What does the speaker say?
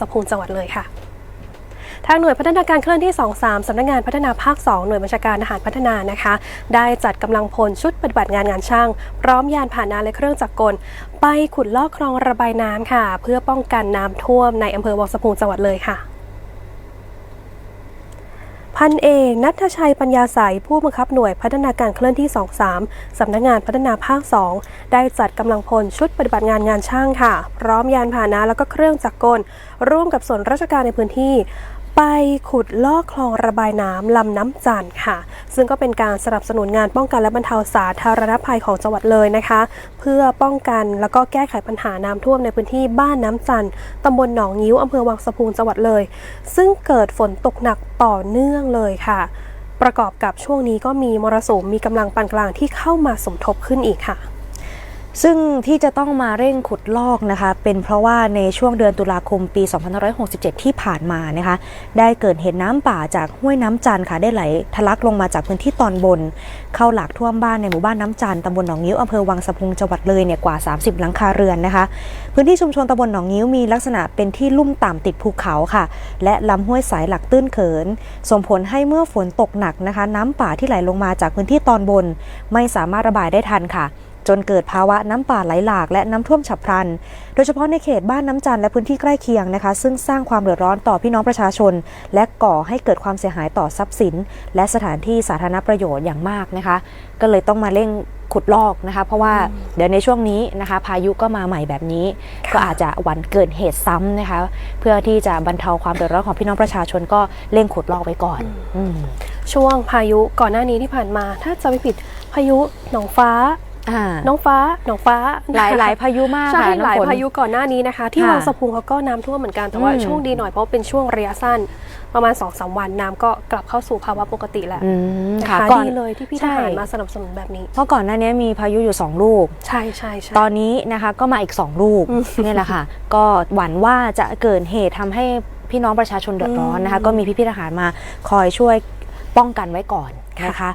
สะพุงจังหวัดเลยค่ะ ทางหน่วยพัฒนาการเคลื่อนที่ 23 สำนักงานพัฒนาภาค 2 หน่วยบัญชาการทหารพัฒนานะคะ ได้จัดกำลังพลชุดปฏิบัติงานงานช่าง พร้อมยานผ่าหนาและเครื่องจักรกล ไปขุดลอกคลองระบายน้ำค่ะ เพื่อป้องกันน้ำท่วมในอำเภอวังสะพุงจังหวัดเลยค่ะ พันเอกนัทชัยปัญญาสายผู้บังคับหน่วยพัฒนาการเคลื่อนที่ 23 สำนักงานพัฒนาภาค 2 ได้จัดกำลังพลชุดปฏิบัติงานงานช่างค่ะ พร้อมยานพาหนะแล้วก็เครื่องจักรกล ร่วมกับส่วนราชการในพื้นที่ ไปขุดลอกคลองระบายน้ำลำน้ำจันค่ะ ซึ่งก็เป็นการสนับสนุนงานป้องกันและบรรเทาสาธารณภัยของจังหวัดเลยนะคะ เพื่อป้องกันแล้วก็แก้ไขปัญหาน้ำท่วมในพื้นที่บ้านน้ำจันทร์ตำบลหนองงิ้วอำเภอวังสะพุงจังหวัดเลย ซึ่งเกิดฝนตกหนักต่อเนื่องเลยค่ะ ประกอบกับช่วงนี้ก็มีมรสุมมีกำลังปานกลางที่เข้ามาสมทบขึ้นอีกค่ะ ซึ่งที่จะต้องมาเร่งขุดลอกนะคะ เป็นเพราะว่าในช่วงเดือนตุลาคมปี 2567 ที่ผ่านมานะคะ ได้เกิดเหตุน้ำป่าจากห้วยน้ำจันค่ะ ได้ไหลทะลักลงมาจากพื้นที่ตอนบน เข้าหลากท่วมบ้านในหมู่บ้านน้ำจันตำบลหนองงิ้วอำเภอวังสะพุงจังหวัดเลยเนี่ยกว่า 30 หลังคาเรือนนะคะ พื้นที่ชุมชนตำบลหนองงิ้วมีลักษณะเป็นที่ลุ่มต่ำติดภูเขาค่ะ และลำห้วยสายหลักตื้นเขิน ส่งผลให้เมื่อฝนตกหนักนะคะ น้ำป่าที่ไหลลงมาจากพื้นที่ตอนบน ไม่สามารถระบายได้ทันค่ะ จนเกิดภาวะน้ำป่าไหลหลากและน้ำท่วมฉับพลัน โดยเฉพาะในเขตบ้านน้ำจันทร์และพื้นที่ใกล้เคียงนะคะ ซึ่งสร้างความเดือดร้อนต่อพี่น้องประชาชน และก่อให้เกิดความเสียหายต่อทรัพย์สิน และสถานที่สาธารณประโยชน์อย่างมากนะคะ ก็เลยต้องมาเร่งขุดลอกนะคะ เพราะว่าเดี๋ยวในช่วงนี้นะคะ พายุก็มาใหม่แบบนี้ค่ะก็อาจจะหวันเกิดเหตุซ้ำนะคะ เพื่อที่จะบรรเทาความเดือดร้อนของพี่น้องประชาชนก็เร่งขุดลอกไว้ก่อนอืมช่วงพายุก่อนหน้านี้ที่ผ่านมา ถ้าจะไม่ผิดพายุหนองฟ้าอ่า น้องฟ้าหนองฟ้าหลายหลายพายุมากใช่ค่ะน้ำหลายฝนพายุก่อนหน้านี้นะคะ ที่ค่ะวังสะพุงเขาก็น้ำท่วมเหมือนกันแต่ว่าอืมช่วงดีหน่อยเพราะเป็นช่วงระยะสั้นประมาณ2อสวันน้ำก็กลับเข้าสู่ภาวะปกติแล้วอืมนะค่ะคะก่อนดีเลยที่พี่ทใช่หารมาสนับสนุนแบบนี้ เพราะก่อนหน้านี้มีพายุอยู่ 2 ลูก ใช่ใช่ใช่ตอนนี้นะคะก็มาอีก 2 ลูกอืมเนี่ยแหละค่ะ ก็หวั่นว่าจะเกิดเหตุทำให้พี่น้องประชาชนเดือดร้อนนะคะอืมก็มีพี่ๆทหารมาคอยช่วยป้องกันไว้ก่อนนะคะ